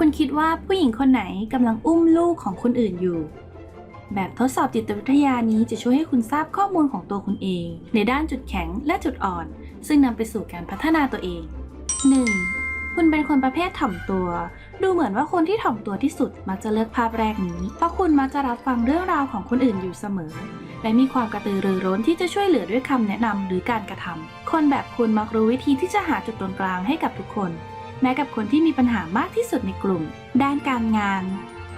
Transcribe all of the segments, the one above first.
คุณคิดว่าผู้หญิงคนไหนกำลังอุ้มลูกของคนอื่นอยู่ แบบทดสอบจิตวิทยานี้จะช่วยให้คุณทราบข้อมูลของตัวคุณเอง ในด้านจุดแข็งและจุดอ่อน ซึ่งนำไปสู่การพัฒนาตัวเอง 1. คุณเป็นคนประเภทถ่อมตัว ดูเหมือนว่าคนที่ถ่อมตัวที่สุดมักจะเลือกภาพแรกนี้ เพราะคุณมักจะรับฟังเรื่องราวของคนอื่นอยู่เสมอ และมีความกระตือรือร้นที่จะช่วยเหลือด้วยคำแนะนำหรือการกระทำคนแบบคุณมักรู้วิธีที่จะหาจุดตรงกลางให้กับทุกคน แม้กับคนที่มีปัญหามากที่สุดในกลุ่ม ด้านการงาน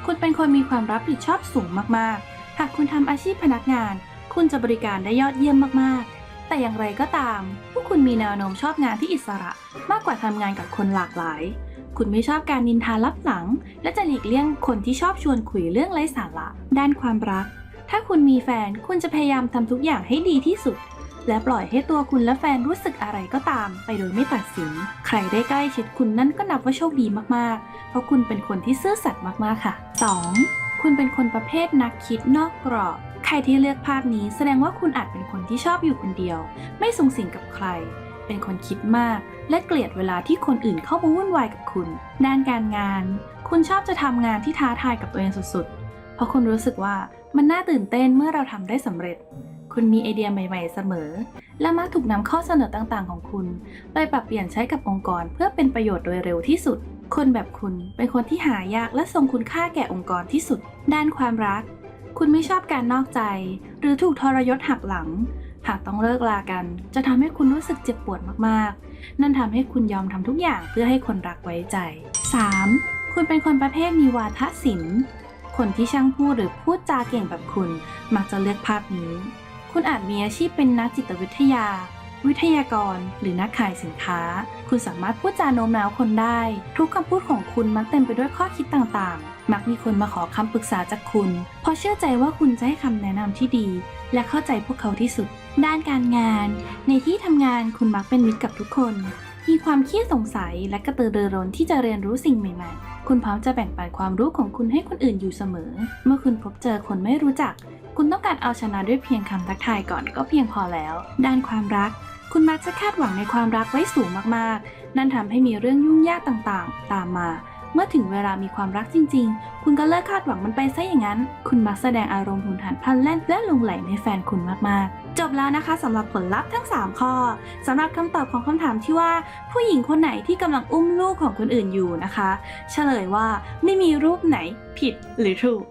คุณเป็นคนมีความรับผิดชอบสูงมากๆ หากคุณทำอาชีพพนักงาน คุณจะบริการได้ยอดเยี่ยมมากๆ แต่อย่างไรก็ตาม พวกคุณมีแนวโน้มชอบงานที่อิสระ มากกว่าทำงานกับคนหลากหลาย คุณไม่ชอบการนินทาลับหลัง และจะหลีกเลี่ยงคนที่ชอบชวนคุยเรื่องไร้สาระ ด้านความรัก ถ้าคุณมีแฟน คุณจะพยายามทำทุกอย่างให้ดีที่สุด และปล่อยให้ตัวคุณและแฟนรู้สึกอะไรก็ตาม ไปโดยไม่ตัดสิน ใครได้ใกล้ชิดคุณนั่นก็นับว่าโชคดีมากๆ เพราะคุณเป็นคนที่ซื่อสัตย์มากๆค่ะ 2. คุณเป็นคนประเภทนักคิดนอกกรอบ ใครที่เลือกภาพนี้แสดงว่าคุณอาจเป็นคนที่ชอบอยู่คนเดียว ไม่สูงสิงกับใคร เป็นคนคิดมาก และเกลียดเวลาที่คนอื่นเข้ามาวุ่นวายกับคุณ ด้านการงาน คุณชอบจะทำงานที่ท้าทายกับตัวเองสุดๆ เพราะคุณรู้สึกว่ามันน่าตื่นเต้นเมื่อเราทำได้สำเร็จ คุณมีไอเดียใหม่ๆเสมอ และมักถูกนำข้อเสนอต่างๆ ของคุณ ไปปรับเปลี่ยนใช้กับองค์กรเพื่อเป็นประโยชน์โดยเร็วที่สุด คนแบบคุณเป็นคนที่หายากและทรงคุณค่าแก่องค์กรที่สุด ด้านความรัก คุณไม่ชอบการนอกใจ หรือถูกทรยศหักหลัง หากต้องเลิกลากัน จะทำให้คุณรู้สึกเจ็บปวดมากๆ นั่นทำให้คุณยอมทำทุกอย่างเพื่อให้คนรักไว้ใจ 3. คุณเป็นคนประเภทมีวาทศิลป์คนที่ช่างพูดหรือพูดจาเก่งแบบคุณ มักจะเลือกภาพนี้ คุณอาจมีอาชีพเป็นนักจิตวิทยา วิทยากร หรือนักขายสินค้า คุณสามารถพูดจาโน้มน้าวคนได้ ทุกคำพูดของคุณมักเต็มไปด้วยข้อคิดต่างๆ มักมีคนมาขอคำปรึกษาจากคุณ เพราะเชื่อใจว่าคุณจะให้คำแนะนำที่ดี และเข้าใจพวกเขาที่สุด ด้านการงาน ในที่ทำงานคุณมักเป็นมิตรกับทุกคน มีความขี้สงสัยและกระตือรือร้นที่จะเรียนรู้สิ่งใหม่ๆ คุณพร้อมจะแบ่งปันความรู้ของคุณให้คนอื่นอยู่เสมอ เมื่อคุณพบเจอคนไม่รู้จัก คุณต้องการเอาชนะด้วยเพียงคำทักทายก่อนก็เพียงพอแล้ว ด้านความรัก คุณมักจะคาดหวังในความรักไว้สูงมากๆ นั่นทำให้มีเรื่องยุ่งยากต่างๆ ตามมาเมื่อถึงเวลามีความรักจริง ๆ คุณก็เลิกคาดหวังมันไปซะอย่างนั้น คุณมักแสดงอารมณ์หุนหันพลันแล่นและลงไหลในแฟนคุณมากๆ จบแล้วนะคะสำหรับผลลัพธ์ทั้ง 3 ข้อสำหรับคำตอบของคำถามที่ว่า ผู้หญิงคนไหนที่กำลังอุ้มลูกของคนอื่นอยู่นะคะ เฉลยว่าไม่มีรูปไหนผิดหรือถูก